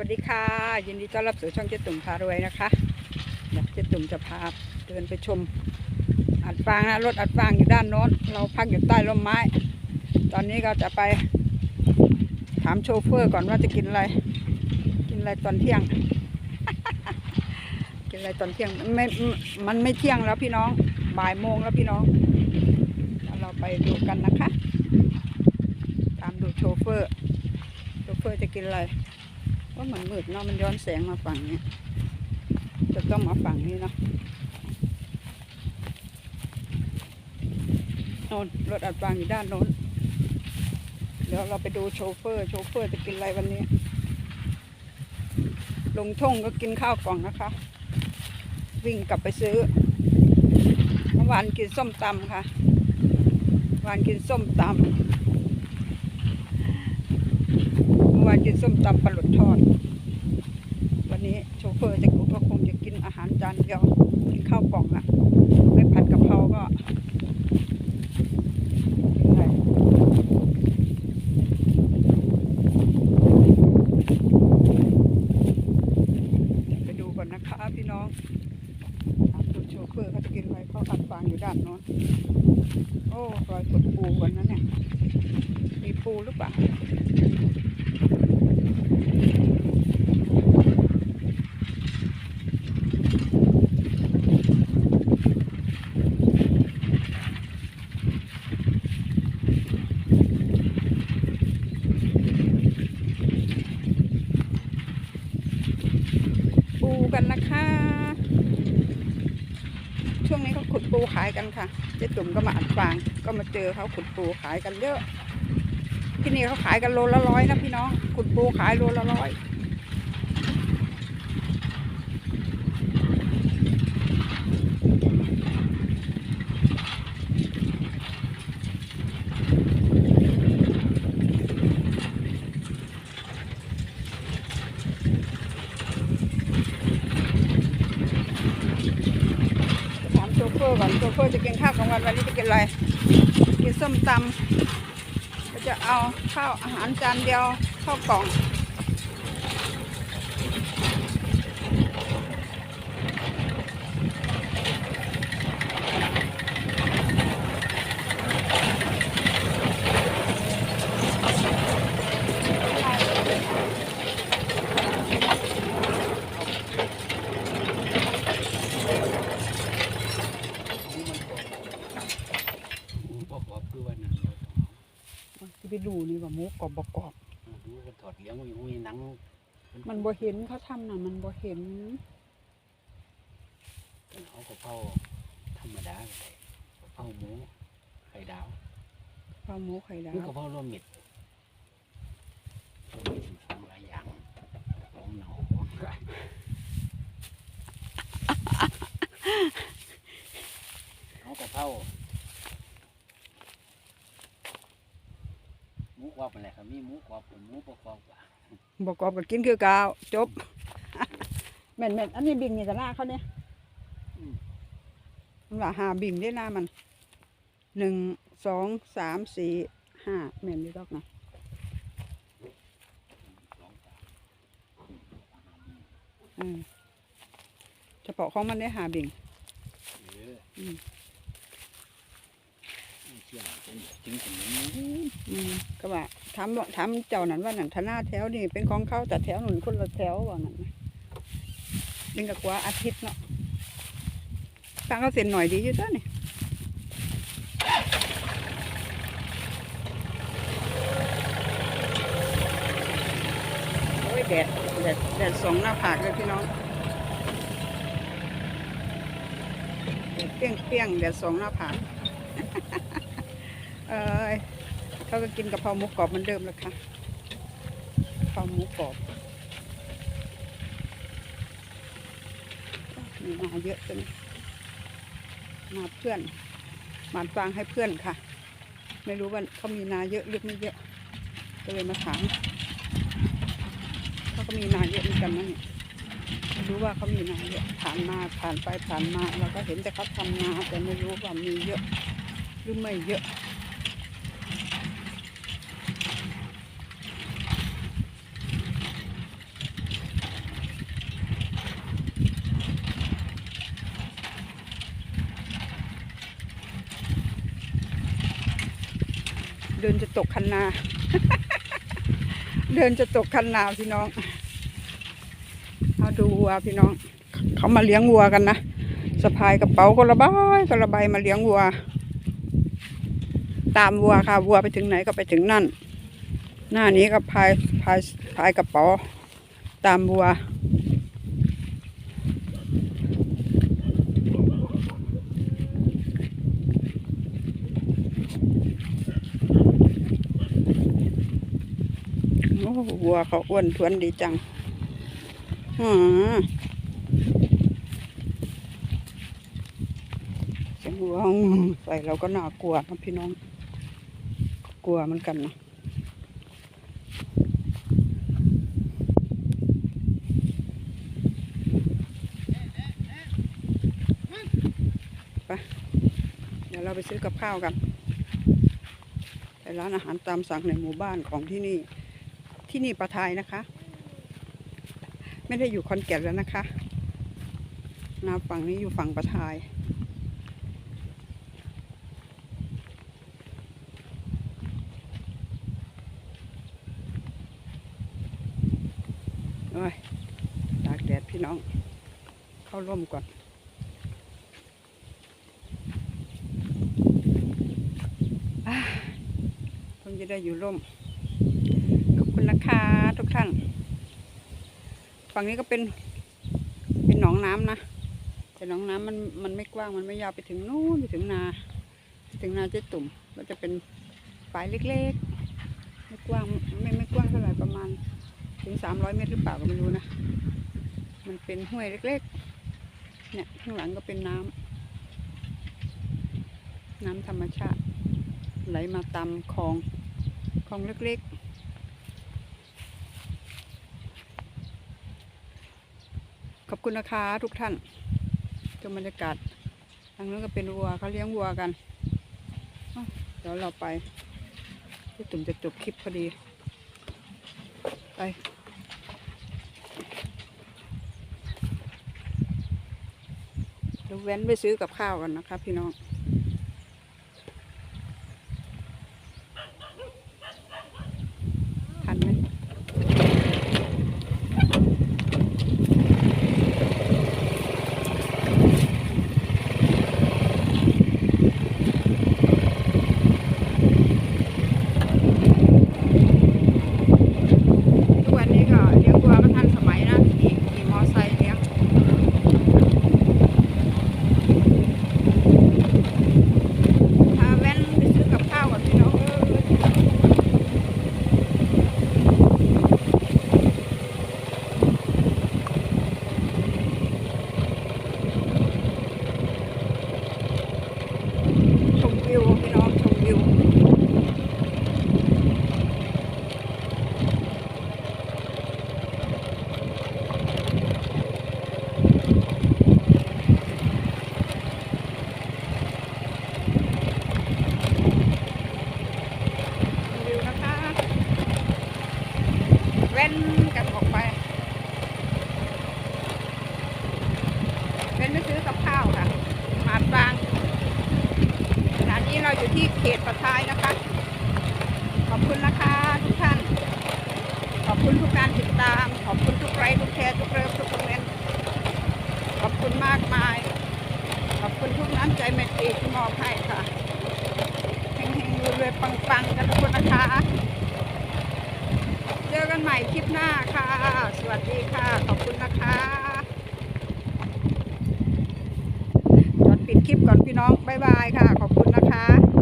วัสดีค่ะ ยินดีต้อนรับสู่ช่องเจ๊ตุ่มพารวยนะคะเดี๋ยวเจ๊ตุ่มจะพาเดินไปชมอัดฟางนะรถอัดฟางอยู่ด้านโน้น เราพักอยู่ใต้ร่มไม้ ตอนนี้ก็จะไป ถามโชเฟอร์ก่อนว่าจะกินอะไร กินอะไรตอนเที่ยง กินอะไรตอนเที่ยงมันไม่มันไม่เที่ยงแล้วพี่น้องบ่ายโมงแล้วพี่น้องเดี๋ยวเราไปดูกันนะคะ ตามดูโชเฟอร์ โชเฟอร์จะกินอะไร ว่ามันมืดเนาะมันย้อนแสงมาฝั่งนี้จะต้องมาฝั่งนี้เนาะโน่นรถอัดฟางอยู่ด้านโน้น เดี๋ยวเราไปดูโชเฟอร์ โชเฟอร์จะกินอะไรวันนี้ ลงท่งก็กินข้าวกล่องนะคะ วิ่งกลับไปซื้อเมื่อวานกินส้มตำค่ะ วานกินส้มตำ วานกินส้มตำปลาหลุดทอด วันนี้โชเฟอร์จะก็คงจะกินอาหารจานเดียวกินข้าวกล่องอะไม่ผัดกะเพราก็กินอะไรไปดูก่อนนะคะพี่น้องถามดูโชเฟอร์เขาจะกินอะไรเขาอัดฟางอยู่ด้านโน้นโอ้รอยกดปูกันนะเนี่ย มีปูหรือเปล่า ปูกันนะคะ ช่วงนี้เขาขุดปูขายกันค่ะ เจ๊ตุ่มก็มาอัดฟาง ก็มาเจอเขาขุดปูขายกันเยอะ ที่นี่เขาขายกันโลละร้อยนะพี่น้อง ขุดปูขายโลละร้อย เฟอร์ก่อนโชเฟอร์จะกินข้าวกลางวันวันนี้จะกินอะไรกินส้มตำจะเอาข้าวอาหารจานเดียวข้าวกล่อง หมูประกอบคือว่าหนังเรา ที่ ไปดูนี่ว่าหมูกรอบบกรอบหมูมันถอดเลี้ยงมันมีหนังมันบ่เห็นเขาทำน่ะ มันบ่เห็น เอากระเพราธรรมดาก็ได้กระเพราหมูไข่ดาวข้าวหมูไข่ดาหรือกวระเพราร่วมมิดร่วมมิดสองหลายอย่างของเหนาของไก่เอากระเพราหมู กรอบอะไรครับมีหมูกรอบกับหมูประกอบอะบกรอบก็กินคือกาวจบแม่นแม่นอันนี้บิงนี่จะหน้าเขาเนี่ยมันว่าหาบิงได้หน้ามันหนึ่งสองสามสี่ห้าแม่นดีดอกนะสองสามอืมเฉพาะของมันได้หาบิงเออ อืม เชี่ยเป็นถึงถึงนี้ อืมก็ว่าถามว่าถามเจ้านั้นว่าหนังทนาแถวนี่เป็นของเขาแต่แถวหนุนคนละแถวว่างั้นเป็นกับกว่าอาทิตย์เนาะฟังเขาเซ็นหน่อยดีอยู่จ้ะนี่โอ้ยแดดแดดแดดสองหน้าผากเลยพี่น้องเปรี้ยงเปรี้ยงแดดสองหน้าผาก ยเขาก็กินกะเพราหมูกรอบเหมือนเดิมเลยค่ะกะเพราหมูกรอบมีมาเยอะจังมาเพื่อนหมานฟางให้เพื่อนค่ะ ไม่รู้ว่าเขามีนาเยอะหรือไม่เยอะก็เลยมาถามเขาก็มีนาเยอะเหมือนกันนะเนี่ยไม่รู้ว่าเขามีนาเยอะผ่านมาผ่านไปผ่านมาเราก็เห็นแต่เขาทำนาแต่ไม่รู้ว่ามีเยอะหรือไม่เยอะ เดินจะตกคันนา เดินจะตกคันนาพี่น้องเอาดูวัวพี่น้อง เขามาเลี้ยงวัวกันนะสะพายกระเป๋าก็ระบายก็ระบายมาเลี้ยงวัว ตามวัวค่ะวัวไปถึงไหนก็ไปถึงนั่น หน้านี้ก็พายพายพายกระเป๋าตามวัว โอ้ วัวเขาอ้วนท้วนดีจังอืมเสียงวัวใส่เราก็น่ากลัวนะพี่น้อง กลัวเหมือนกันนะไปเดี๋ยวเราไปซื้อกับข้าวกันไปร้านอาหารตามสั่งในหมู่บ้านของที่นี่ ที่นี่ปลาทายนะคะ ไม่ได้อยู่คอนแก่นแล้วนะคะนาฝั่งนี้อยู่ฝั่งปลาทาย โอ้ยตากแดดพี่น้อง เข้าร่มก่อนอ่าคงจะได้อยู่ร่ม นะคะ ทุกท่าน ฝั่งนี้ก็เป็น เป็นหนองน้ำนะ แต่หนองน้ำมันมันไม่กว้างมันไม่ยาวไปถึงนู้นไปถึงนา ถึงนาเจ๊ตุ่มก็จะเป็นฝายเล็กๆ ไม่กว้างไม่ไม่กว้างเท่าไหร่ประมาณถึงสามร้อยเมตรหรือเปล่าก็ไม่รู้นะ มันเป็นห้วยเล็กๆ เนี่ยข้างหลังก็เป็นน้ำน้ำธรรมชาติ ไหลมาตามคลองคลองเล็กๆ ข อบคุณนะคะ ทุกท่านชมบรรยากาศทางนู้นก็เป็นวัวเขาเลี้ยงวัวกันเดี๋ยวเราไปพี่ตุ่มจะจบคลิปพอดี ไปเดี๋ยวแว้นไปซื้อกับข้าวกันนะคะพี่น้อง ทันไหมทุกวันนี้ก็เลี้ยงวัวก็ทันสมัยนะขี่ขี่มอไซค์เลี้ยง พาแว่นไปซื้อกับข้าวกับพี่น้องเอ้ยชมวิวพี่น้องชมวิว วิวนะคะ เว้นกันออกไป เว้นไปซื้อกับข้าวค่ะหาดบางขณะนี้ เขตปะทายนะคะ ขอบคุณนะคะทุกท่าน ขอบคุณทุกการติดตาม ขอบคุณทุกไลค์ทุกแชร์ทุกเลิฟทุกคอมเมนต์ขอบคุณมากมาย ขอบคุณทุกน้ำใจเมตตรีที่มอบให้ค่ะเฮงๆรวยๆปังๆกันทุกคนนะคะ เจอกันใหม่คลิปหน้าค่ะ สวัสดีค่ะ ขอบคุณนะคะจอดปิดคลิปก่อนพี่น้อง บ๊ายบายค่ะ ขอบคุณนะคะ